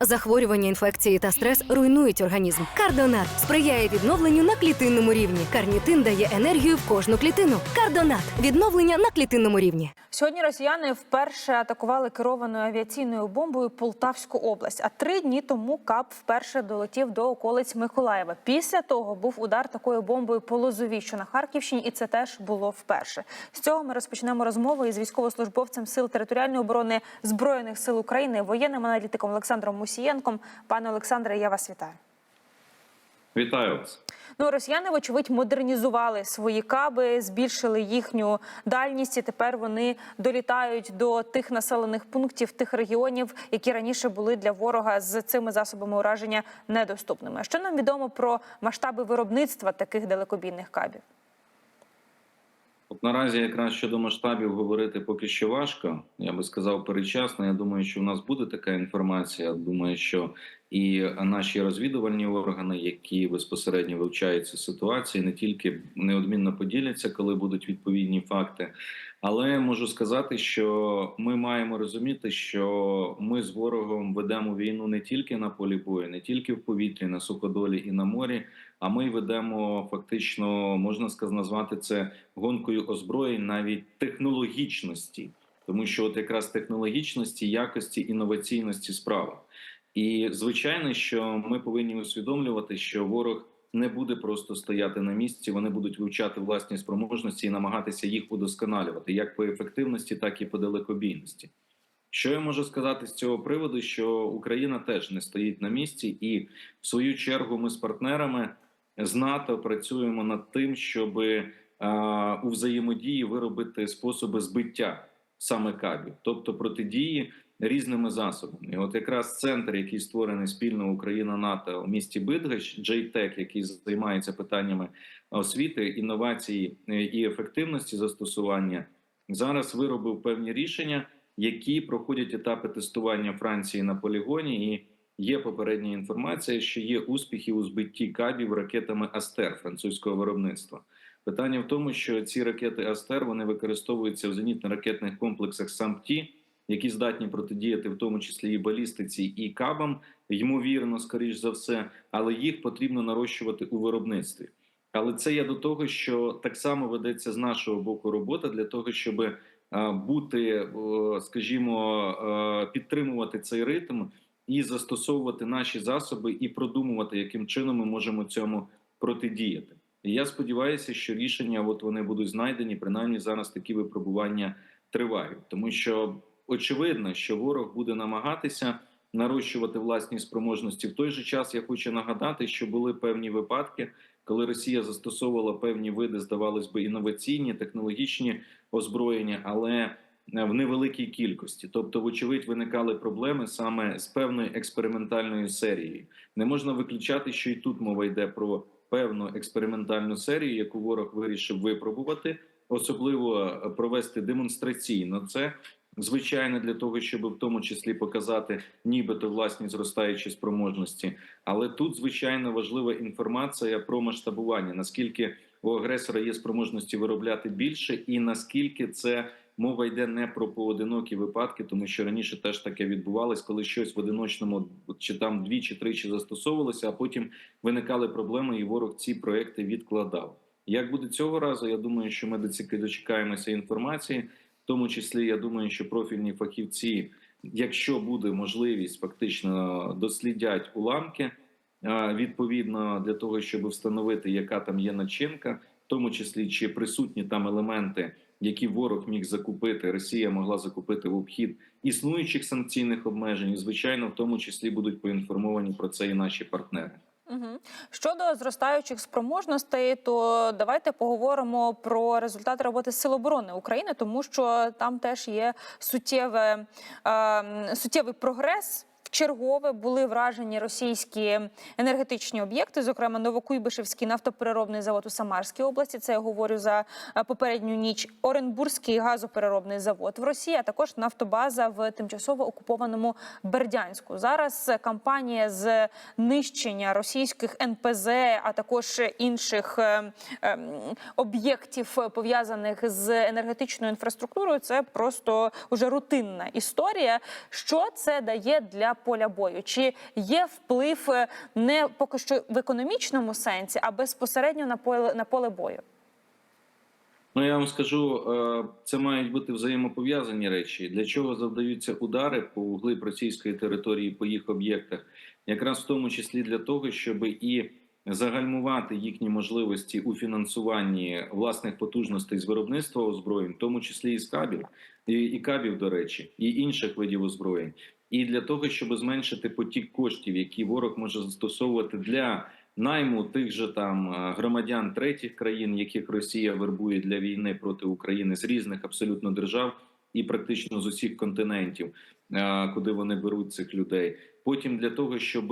Захворювання, інфекції та стрес руйнують організм. Кардонат сприяє відновленню на клітинному рівні. Карнітин дає енергію в кожну клітину. Кардонат відновлення на клітинному рівні. Сьогодні росіяни вперше атакували керованою авіаційною бомбою Полтавську область. А три дні тому КАП вперше долетів до околиць Миколаєва. Після того був удар такою бомбою по Лозовій, що на Харківщині, і це теж було вперше. З цього ми розпочнемо розмову із військовослужбовцем сил територіальної оборони збройних сил України, воєнним аналітиком Олександром Мусієнком. Пане Олександре, я вас вітаю. Вітаю вас. Ну, росіяни, вочевидь, модернізували свої каби, збільшили їхню дальність. і Тепер вони долітають до тих населених пунктів, тих регіонів, які раніше були для ворога з цими засобами ураження недоступними. Що нам відомо про масштаби виробництва таких далекобійних кабів? Наразі якраз щодо масштабів говорити поки що важко. Я би сказав передчасно. Я думаю, що в нас буде така інформація. Думаю, що і наші розвідувальні органи, які безпосередньо вивчають цю ситуацію, не тільки неодмінно поділяться, коли будуть відповідні факти. Але можу сказати, що ми маємо розуміти, що ми з ворогом ведемо війну не тільки на полі бою, не тільки в повітрі, на суходолі і на морі. А ми ведемо фактично, можна сказати, назвати це гонкою озброєнь навіть технологічності, тому що от якраз технологічності, якості, інноваційності справа. І звичайно, що ми повинні усвідомлювати, що ворог не буде просто стояти на місці. Вони будуть вивчати власні спроможності і намагатися їх удосконалювати як по ефективності, так і по далекобійності. Що я можу сказати з цього приводу? Що Україна теж не стоїть на місці, і в свою чергу ми з партнерами з НАТО працюємо над тим, щоб у взаємодії виробити способи збиття саме кабів, тобто протидії різними засобами. І от якраз центр, який створений спільно Україна НАТО в місті Бидгач, JTEC, який займається питаннями освіти, інновації і ефективності застосування, зараз виробив певні рішення, які проходять етапи тестування Франції на полігоні. І є попередня інформація, що є успіхи у збитті кабів ракетами Астер французького виробництва. Питання в тому, що ці ракети Астер вони використовуються в зенітно-ракетних комплексах САМПТІ, які здатні протидіяти в тому числі і балістиці, і кабам, ймовірно, скоріш за все, але їх потрібно нарощувати у виробництві. Але це я до того, що так само ведеться з нашого боку робота для того, щоб е, бути, е, скажімо, е, підтримувати цей ритм і застосовувати наші засоби, і продумувати, яким чином ми можемо цьому протидіяти. І я сподіваюся, що рішення от вони будуть знайдені. Принаймні зараз такі випробування тривають, тому що очевидно, що ворог буде намагатися нарощувати власні спроможності. В той же час я хочу нагадати, що були певні випадки, коли Росія застосовувала певні види, здавалось би, інноваційні технологічні озброєння, але в невеликій кількості, тобто, вочевидь, виникали проблеми саме з певною експериментальною серією. Не можна виключати, що і тут мова йде про певну експериментальну серію, яку ворог вирішив випробувати, особливо провести демонстраційно це. Звичайно, для того, щоб в тому числі показати, нібито власні зростаючі спроможності, але тут звичайно важлива інформація про масштабування, наскільки у агресора є спроможності виробляти більше, і наскільки це мова йде не про поодинокі випадки, тому що раніше теж таке відбувалось, коли щось в одиночному чи там дві чи тричі застосовувалося, а потім виникали проблеми, і ворог ці проекти відкладав. Як буде цього разу? Я думаю, що ми дочекаємося інформації. Тому числі я думаю, що профільні фахівці, якщо буде можливість, фактично дослідять уламки відповідно для того, щоб встановити, яка там є начинка, в тому числі чи присутні там елементи, які ворог міг закупити, Росія могла закупити в обхід існуючих санкційних обмежень. І, Звичайно, в тому числі будуть поінформовані про це і наші партнери. Угу. Щодо зростаючих спроможностей, то давайте поговоримо про результати роботи Сил оборони України, тому що там теж є суттєве, е, суттєвий прогрес. Чергове були вражені російські енергетичні об'єкти, зокрема Новокуйбишевський нафтопереробний завод у Самарській області. Це я говорю за попередню ніч. Оренбурзький газопереробний завод в Росії, а також нафтобаза в тимчасово окупованому Бердянську. Зараз кампанія з нищення російських НПЗ, а також інших е, е, об'єктів пов'язаних з енергетичною інфраструктурою. Це просто вже рутинна історія. Що це дає для поля бою? Чи є вплив е, не поки що в економічному сенсі, а безпосередньо на поле на поле бою? Ну я вам скажу, е, це мають бути взаємопов'язані речі. Для чого завдаються удари по глиб російської території по їх об'єктах, якраз в тому числі для того, щоб і загальмувати їхні можливості у фінансуванні власних потужностей з виробництва озброєнь, в тому числі і з кабів, і, і кабів, до речі, і інших видів озброєнь, і для того, щоб зменшити потік коштів, які ворог може застосовувати для найму тих же там е, громадян третіх країн, яких Росія вербує для війни проти України з різних абсолютно держав і практично з усіх континентів, е, куди вони беруть цих людей. Потім для того, щоб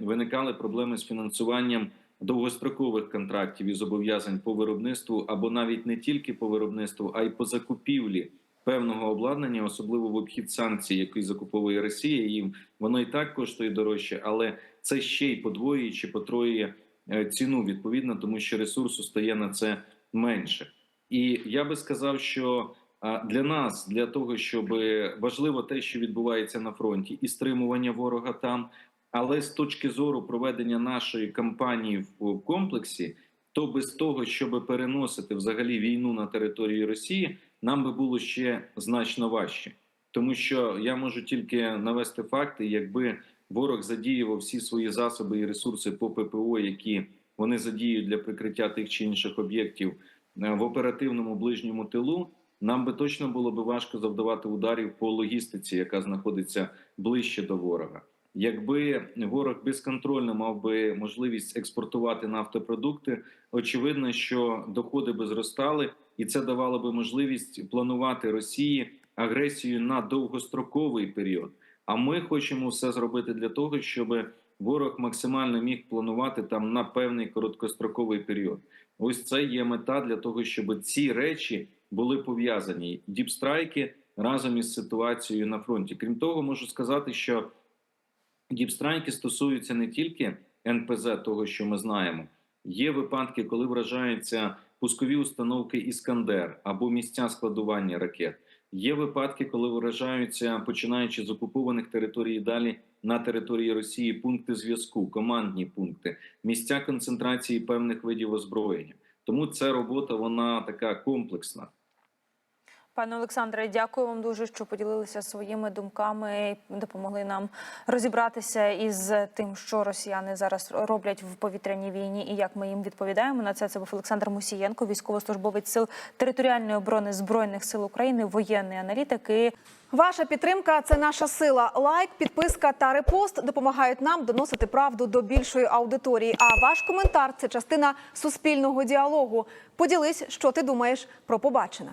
виникали проблеми з фінансуванням довгострокових контрактів і зобов'язань по виробництву, або навіть не тільки по виробництву, а й по закупівлі певного обладнання, особливо в обхід санкцій, які закуповує Росія. Їм воно і так коштує дорожче, але це ще й подвоює чи потроює е, ціну відповідно, тому що ресурсу стає на це менше. І я би сказав, що для нас, для того, щоб важливо те, що відбувається на фронті, і стримування ворога там, але з точки зору проведення нашої кампанії в комплексі, то без того, щоб переносити взагалі війну на території Росії, нам би було ще значно важче, тому що я можу тільки навести факти, якби ворог задіював всі свої засоби і ресурси по ППО, які вони задіють для прикриття тих чи інших об'єктів е, в оперативному ближньому тилу. Нам би точно було би важко завдавати ударів по логістиці, яка знаходиться ближче до ворога. Якби ворог безконтрольно мав би можливість експортувати нафтопродукти, очевидно, що доходи би зростали, і це давало би можливість планувати Росії агресію на довгостроковий період. А ми хочемо все зробити для того, щоб ворог максимально міг планувати там на певний короткостроковий період. Ось це є мета для того, щоб ці речі були пов'язані діпстрайки разом із ситуацією на фронті. Крім того, можу сказати, що діпстрайки стосуються не тільки НПЗ, того що ми знаємо. Є випадки, коли вражаються пускові установки Іскандер або місця складування ракет. Є випадки, коли вражаються, починаючи з окупованих територій і далі на території Росії пункти зв'язку, командні пункти, місця концентрації певних видів озброєння. Тому ця робота вона така комплексна. Пане Олександре, дякую вам дуже, що поділилися своїми думками, допомогли нам розібратися із тим, що росіяни зараз роблять в повітряній війні, і як ми їм відповідаємо на це. Це був Олександр Мусієнко, військовослужбовець сил територіальної оборони збройних сил України, воєнний аналітик. І Ваша підтримка це наша сила. Лайк, підписка та репост допомагають нам доносити правду до більшої аудиторії. А ваш коментар це частина суспільного діалогу. Поділись, що ти думаєш про побачене.